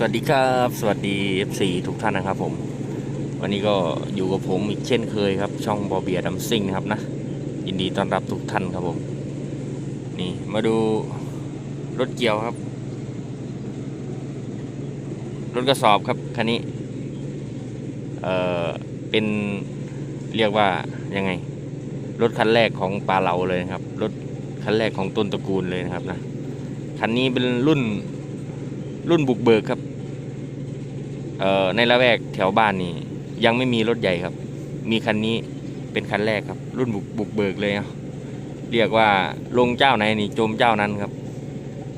สวัสดีครับ สวัสดี FC ทุกท่านนะครับผม วันนี้ก็อยู่กับผมอีกเช่นเคยครับ ช่องบอเบียดัมซิงนะครับนะ ยินดีต้อนรับทุกท่านครับผม นี่มาดูรถเกี่ยวครับ รถกระสอบครับคันนี้ เอ่อ เป็นเรียกว่ายังไง รถคันแรกของปลาเหลาเลยครับ รถคันแรกของต้นตระกูลเลยนะครับนะ คันนี้เป็นรุ่นรุ่นบุกเบิกครับ ในละแวกแถวบ้านนี่ยังไม่มีรถใหญ่ครับ มีคันนี้เป็นคันแรกครับ รุ่นบุกบุกเบิกเลยเนาะเรียกว่าลงเจ้าไหนนี่จมเจ้านั้นครับ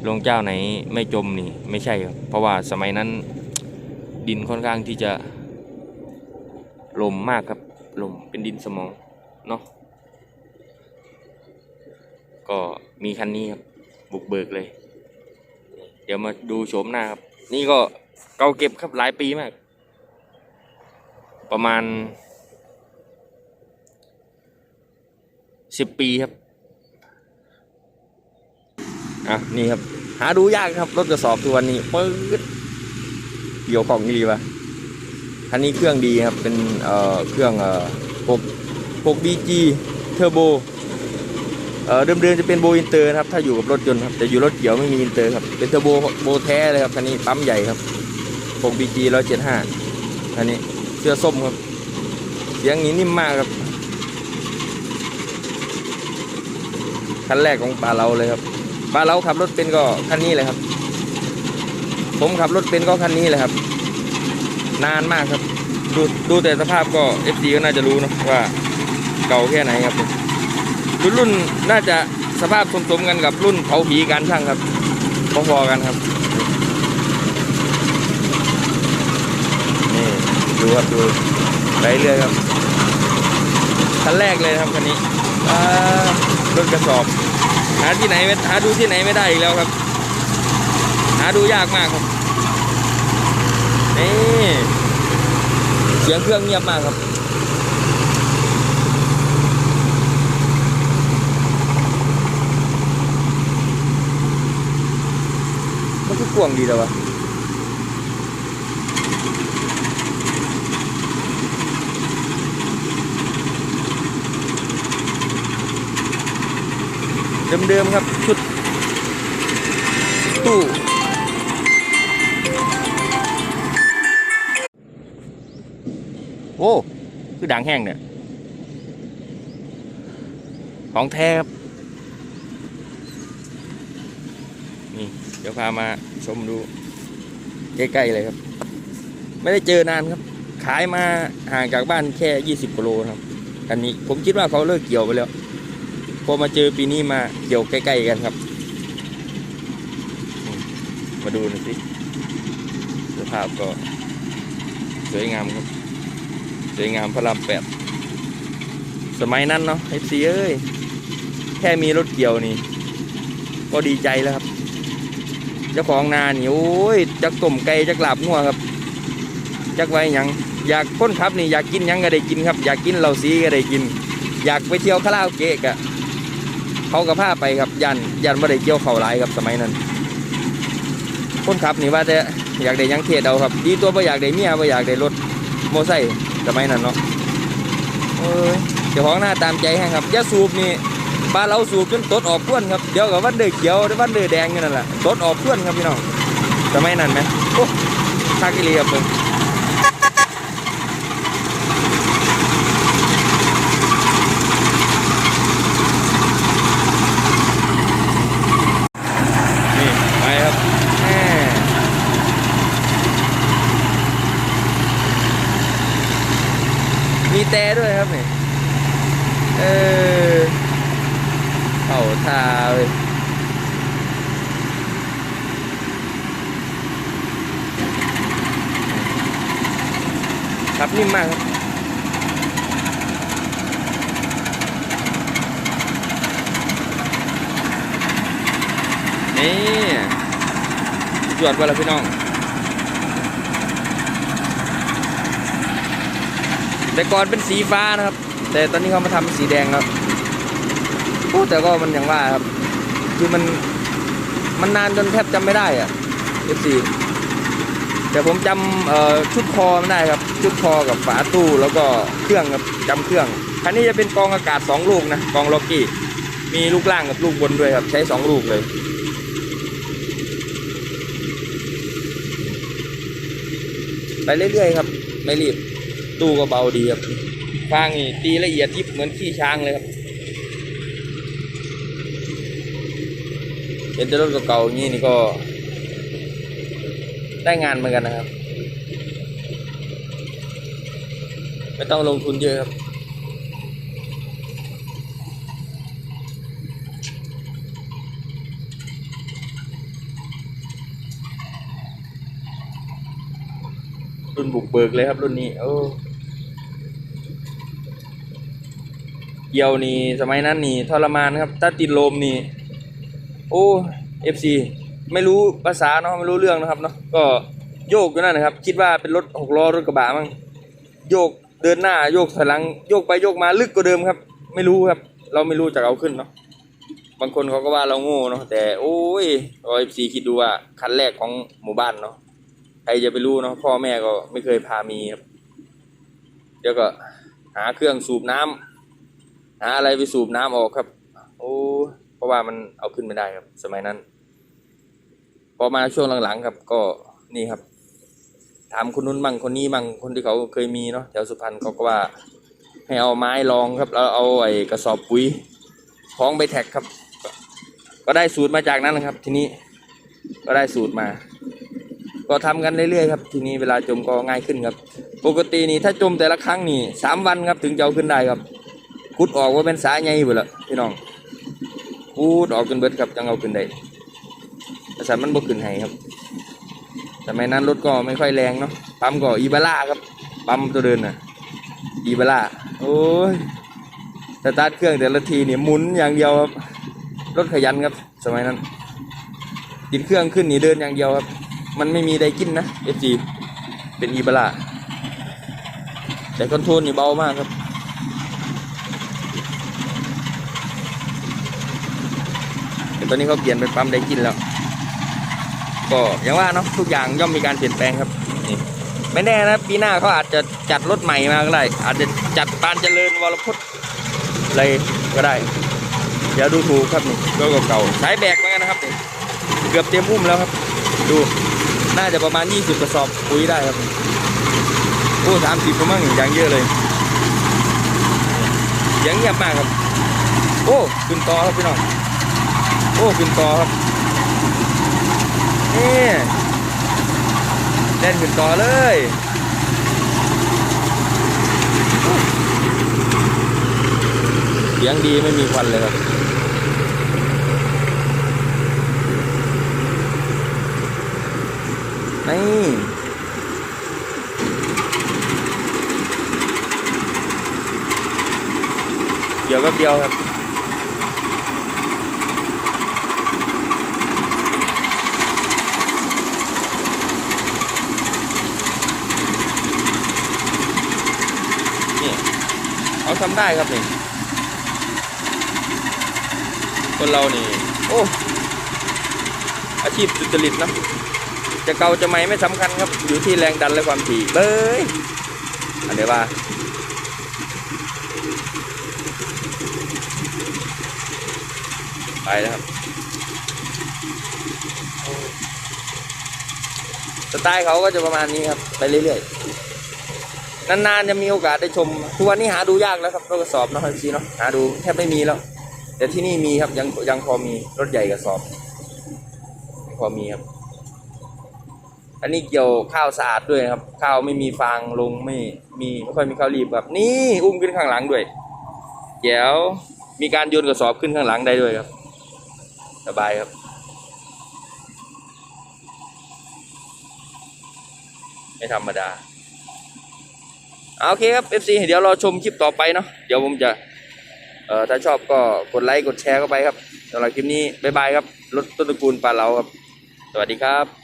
ลงเจ้าไหนไม่จมนี่ไม่ใช่ครับ เพราะว่าสมัยนั้นดินค่อนข้างที่จะลมมากครับลมเป็นดินสมองเนาะก็มีคันนี้ครับ บุกเบิกเลย เดี๋ยวมาดูโฉมหน้าครับ นี่ก็ เก่าเก็บครับหลายปีมาก ประมาณสิบปีครับอะนี่ครับ หาดูยากครับรถกระสอบตัวนี้ปื๊ดเกี่ยวของดีปะคันนี้เครื่องดีครับเป็นเอ่อเครื่องเอ่อ6 6 BG Turbo เอ่อเดิมๆจะเป็นโบอินเตอร์ครับถ้าอยู่กับรถยนต์ครับแต่อยู่รถเกี่ยวไม่มีอินเตอร์ครับเป็นเทอร์โบโบแท้เลยครับคันนี้ปั๊มใหญ่ครับ 6 BG 175คันนี้เสื้อส้มครับ เสียงนี้นิ่มมากครับ คันแรกของป่าเราเลยครับป่าเราขับรถเป็นก็คันนี้เลยครับ ผมขับรถเป็นก็คันนี้เลยครับ นานมากครับ ดูดูแต่สภาพก็ FD ก็น่าจะรู้นะว่าเก่าแค่ไหนครับรุ่นรุ่นน่าจะสภาพสมๆกันกับรุ่นเผาผีการช่างครับพอๆกันครับ ดูครับดูไปเรื่อยครับคันแรกเลยครับคันนี้รถกระสอบ หาที่ไหนไม่หาดูที่ไหนไม่ได้อีกแล้วครับ หาดูยากมากครับนี่เสียงเครื่องเงียบมากครับมันคือกวงดีแล้ววะ เดิมๆครับ ชุด ตู้ โอ้ คือด่างแห้งเนี่ย ของแท้ครับ นี่ เดี๋ยวพามาชมดู ใกล้ๆเลยครับ ไม่ได้เจอนานครับ ขายมาห่างจากบ้านแค่ 20กิโลครับอันนี้ผมคิดว่าเขาเลิกเกี่ยวไปแล้ว อมาเจอปีนี้มาเกี่ยวใกล้ๆกันครับ มาดูหน่อยสิสภาพก็ สวยงามครับ สวยงามพระรามแปดสมัยนั้นเนาะเอฟซีเอ้ย แค่มีรถเกี่ยวนี่ ก็ดีใจแล้วครับ เจ้าของนานี่โอ้ยจักต้มไก่จักหลาบงัวครับ จักไว้ยังอยากพ้นครับนี่อยากกินยังก็ได้กินครับ อยากกินเหล้าซีก็ได้กิน อยากไปเที่ยวคาราโอเกะกะ เขาก็พาไปครับยันยันไม่ได้เกี่ยวเข่าหลายครับสมัยนั้นคนขับนี่ว่าแต่อยากได้หยังเทศเอาครับ ดีตัวไ่อยากได้เมียไ่อยากได้รถโมอไซค์สมัยนั้นเนาะเออเจ้าของหน้าตามใจให้ครับอยาสูบนี่บ้านเราสูบจนตดออกพ้วนครับเดี๋ยวกับวันเดือเขียววันเดือแดงนี่นั่นแหละตดออกพ้วนครับพี่น้องสมัยนั้นไหมโอ้ทักอีเลียบเลยนี่ไปครับแม่ มีแต่ด้วยครับนี่เออเข้าทาเลยครับนิ่มมากครับนี่จวดว่าละพี่น้อง แต่ก่อนเป็นสีฟ้านะครับ แต่ตอนนี้เขามาทำเป็นสีแดงครับโอ้แต่ก็มันอย่างว่าครับ คือมันมันนานจนแทบจำไม่ได้อะ F4 แต่ผมจำชุดคอไม่ได้ครับ ชุดคอกับฝาตู้แล้วก็เครื่องครับจำเครื่องคันนี้จะเป็นกองอากาศสองลูกนะกองล็อกกี้ มีลูกล่างกับลูกบนด้วยครับ ใช้สองลูกเลยไปเรื่อยๆครับ ไม่รีบ ตู้ก็เบาดีครับฟางนี่ตีละเอียดยิบเหมือนขี้ช้างเลยครับ เห็นแต่รถเก่าๆอย่างนี้นี่ก็ ได้งานเหมือนกันนะครับ ไม่ต้องลงทุนเยอะครับรุ่นบุกเบิกเลยครับรุ่นนี้โอ้ เกี่ยวนี่สมัยนั้นนี่ทรมานครับถ้าติดลมนี่โอ้เอฟซีไม่รู้ภาษาเนาะไม่รู้เรื่องนะครับเนาะก็โยกอยู่นั่นนะครับ คิดว่าเป็นรถหกล้อรถกระบะมั้งโยกเดินหน้าโยกถอยหลังโยกไปโยกมาลึกกว่าเดิมครับ ไม่รู้ครับ เราไม่รู้จากเอาขึ้นเนาะบางคนเขาก็ว่าเราโง่เนาะแต่โอ้ยเอฟซีคิดดูว่าคันแรกของหมู่บ้านเนาะใครจะไปรู้เนาะพ่อแม่ก็ไม่เคยพามีครับเดี๋ยวก็หาเครื่องสูบน้ำ หาอะไรไปสูบน้ำออกครับ โอ้เพราะว่ามันเอาขึ้นไม่ได้ครับ สมัยนั้น พอมาช่วงหลังๆครับ ก็นี่ครับ ถามคนนู้นมั่งคนนี้มั่งคนที่เขาเคยมีเนาะแถวสุพรรณเขาก็ว่า ให้เอาไม้รองครับแล้วเอาไอ้กระสอบปุ๋ยคล้องไปแท็กครับ ก็ได้สูตรมาจากนั้นนะครับ ทีนี้ก็ได้สูตรมา ก็ทำกันเรื่อยๆครับ ทีนี้เวลาจมก็ง่ายขึ้นครับ ปกตินี่ถ้าจมแต่ละครั้งนี่สามวันครับถึงจะเอาขึ้นได้ครับ คุดออกว่าเป็นสายใหญ่หมดและพี่น้องพูดออกจนเบิดครับจังเอาขึ้นได้แต่สันมันบ่ขึ้นให้ครับสมัยนั้นรถก็ไม่ค่อยแรงเนาะปั๊มก็อีบาร่าครับปั๊มตัวเดินน่ะอีบาร่าโอ้ยสตาร์ทเครื่องแต่ละทีเนี่ยหมุนอย่างเดียวครับรถขยันครับ สมัยนั้นกินเครื่องขึ้นนี่เดินอย่างเดียวครับ มันไม่มีใดกินนะเอจีเป็นอีบาร่าแต่คอนโทรลนี่เบามากครับ ตอนนี้เขาเปลี่ยนเป็นปั๊มไดกินแล้ว ก็อย่างว่าเนาะทุกอย่างย่อมมีการเปลี่ยนแปลงครับนี่ไม่แน่นะปีหน้าเขาอาจจะจัดรถใหม่มาก็ได้อาจจะจัดปานเจริญวรพุทธอะไรก็ได้อย่าดูถูกครับนี่รถเก่าๆสายแบกเหมือนกันนะครับนี่เกือบเตรียมอุ้มแล้วครับ ดูน่าจะประมาณ 20กระสอบปุ๋ยได้ครับโอ้สามสิบประมาณอย่างเยอะเลยยังเงียบมากครับ โอ้ขึ้นต่อครับพี่น้อง อ้ขึ้นต่อครับนี่เล่นขึ้นต่อเลยเสียงดีไม่มีควันเลยครับนี่เดี๋ยวก็เดียวครับ นี่เขา ทำได้ครับนี่คนเรานี่ โอ้อาชีพสุจริตนะจะเกาจะใหม่ไม่สำคัญครับ อยู่ที่แรงดันและความถี่เบ้ยอันเดียวว่าไปแล้วครับ สไตล์เขาก็จะประมาณนี้ครับ ไปเรื่อยๆ นานๆจะมีโอกาสได้ชม ทุกวันนี้หาดูยากแล้วครับรถกระสอบเนาะพี่เนาะหาดูแทบไม่มีแล้ว แต่ที่นี่มีครับยังยังพอมีรถใหญ่กระสอบ พอมีครับ อันนี้เกี่ยวข้าวสะอาดด้วยครับ ข้าวไม่มีฟางลงไม่มีไม่ค่อยมีข้าวรีบครับ นี่อุ้มขึ้นข้างหลังด้วยเดี๋ยวมีการโยนกระสอบขึ้นข้างหลังได้ด้วยครับ สบายครับไม่ธรรมดา โอเคครับ FC เดี๋ยวรอชมคลิปต่อไปเนาะเดี๋ยวผมจะเอ่อถ้าชอบก็กดไลค์กดแชร์เข้าไปครับสำหรับคลิปนี้บ๊ายบายครับรถต้นตระกูลปลาเหลาครับ สวัสดีครับ